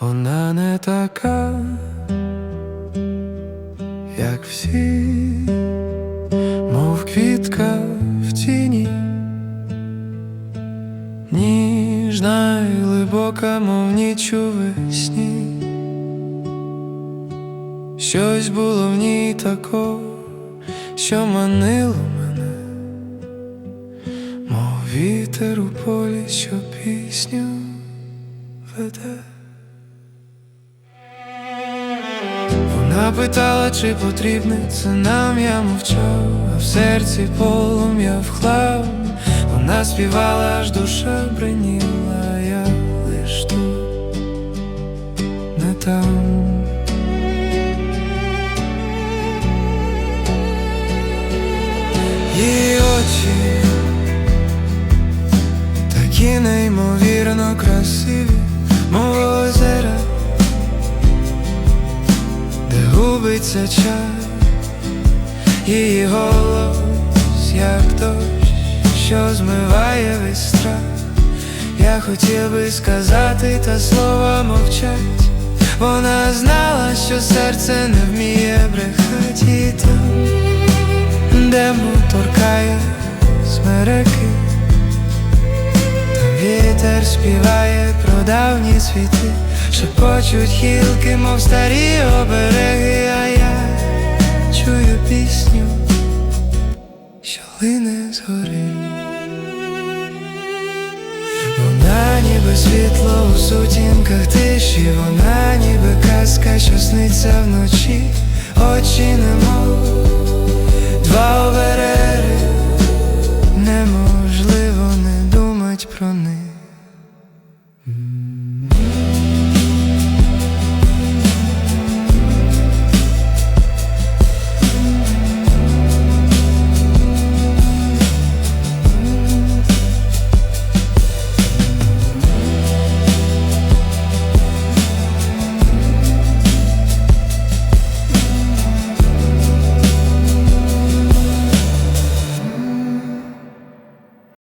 Вона не така, як всі, мов квітка в тіні, ніжна й глибока, мов ніч у весні. Щось було в ній такого, що манило мене, мов вітер у полі, що пісню Вона чи потрібне це нам, я мовчав, а в серці полум'я вклав. Вона співала, аж душа бреніла, а я лиш тут, не там. Її очі такі неймовірно красиві, губиться час, її голос, як дощ, що змиває весь страх. Я хотів би сказати, та слова мовчать. Вона знала, що серце не вміє брехати там де торкає смереки, вітер співає про давні світи, шепочуть хілки, мов старі обереги, а я чую пісню, що лине згори. Вона ніби світло у сутінках тиші, вона ніби казка, що сниться вночі, очі немов Mm.